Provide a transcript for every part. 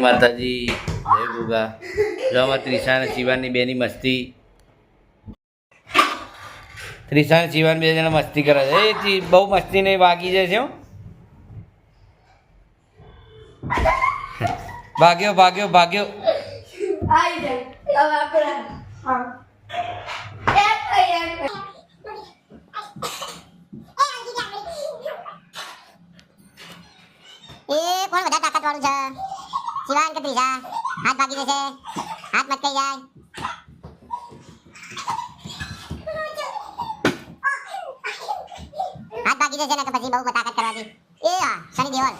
માતાજી જય ગુગા. જો અમારા ત્રિષા અને શિવાની બેની મસ્તી. ત્રિષા અને શિવાન બે જણા મસ્તી કરે છે. એ બહુ મસ્તી નહીં વાગી જાય છે હો. ભાગ્યો ભાગ્યો ભાગ્યો. આવી જાય. હવે આપણે હા. એક એક એ કોણ વધારે તાકાત વાળું છે? શિવાન કે ત્રીજા હાથ ભાગી જશે હાથ મચકાઈ જાય હાથ ભાગી જશે ને કે પછી બહુ તાકાત કરવાથી એ હા શનિ દેવલ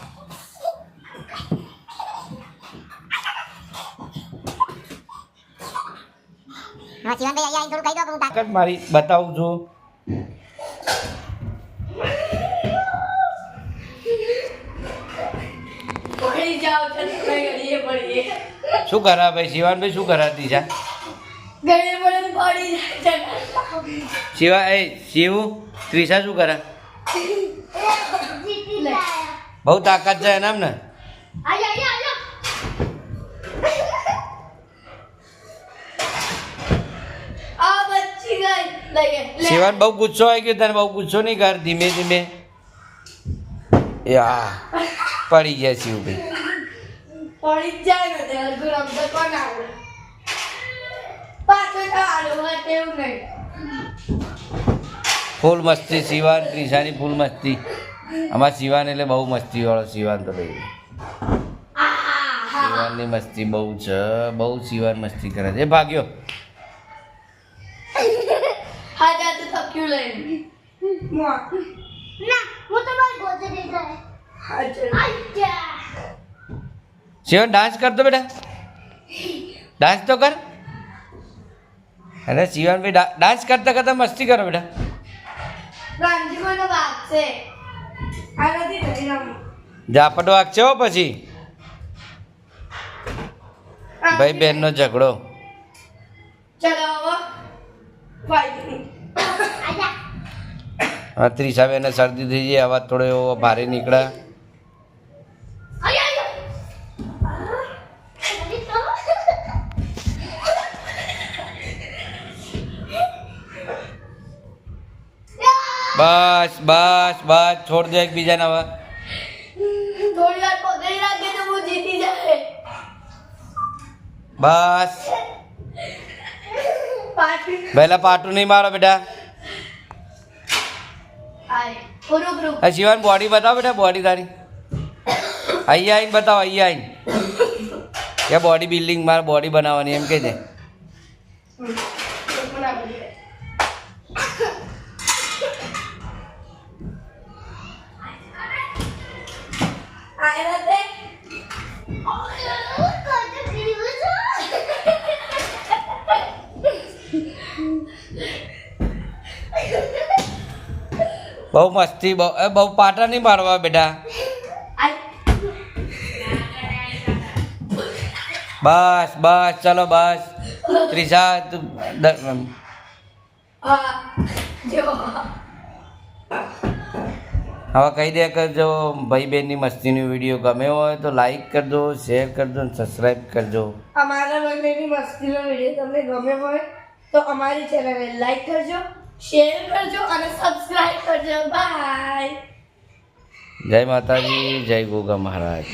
હા શિવાનભાઈ અહીંયા આવીને થોડું કહી દો કે હું તાકાત તાકાત મારી બતાવું છું પડી જાઓ શું કરા ભાઈ? શિવાનભાઈ શું કરા ત્રિષા ગળીએ પડે તો પડી જાય શિવા એ શિવ ત્રિષા શું કરે? બહુ તાકાત છે એના ને. શિવાન બહુ ગુસ્સો આવી ગયો તને બહુ ગુસ્સો નહીં કર ધીમે ધીમે. યા પડી ગયા શિવભાઈ. પડી જાય ને ત્યારે ગુરમ તો કોણ આવડે? પાછું તો આડો હોય તેવું નહીં. ફૂલ મસ્તી શિવાન ત્રિષાની ફૂલ મસ્તી. આમાં શિવાન એટલે બહુ મસ્તી વાળો શિવાન તો ભાઈ. શિવાનની મસ્તી બહુ છે બહુ શિવાન મસ્તી કરે છે. એ ભાગ્યો. હા તો થક્યું લઈને. ના હું તમારી ગોતે દઈ જાય શિવાન ડાન્સ કરતો બેટા. ડાન્સ તો કર. અરે ભાઈ ડાન્સ કરતા કરતા મસ્તી કરો બેટા. ઝાપટો વાગશે હો પછી. ભાઈ બહેનનો ઝઘડો. હા ત્રીસા બેને શરદી થઈ જાય અવાજ થોડો એવો ભારે નીકળે. બસ બસ બસ છોડ દે એકબીજાને હવે. બસ. પહેલા પાટું નહીં મારો બેટા. શિવાન બોડી બતાવો બેટા બોડી તારી. અહીંયા આવીને બતાવો અહીંયા આવીને કે બોડી બિલ્ડિંગ મારે બોડી બનાવવાની એમ કે છે. બહુ મસ્તી, બહુ બહુ પાટા નહીં મારવા બેટા. બસ બસ, ચલો બસ. ત્રીજા તું જો. હવે કહી દે કરજો ભાઈ બહેનની મસ્તીનો વીડિયો ગમ્યો હોય તો લાઈક કરજો શેર કરજો અને સબસ્ક્રાઈબ કરજો. અમારા બંનેની મસ્તીનો વીડિયો તમને ગમ્યો હોય તો અમારી ચેનલને લાઈક કરજો શેર કરજો અને સબસ્ક્રાઇબ કરજો. બાય જય માતાજી જય ગોગા મહારાજ.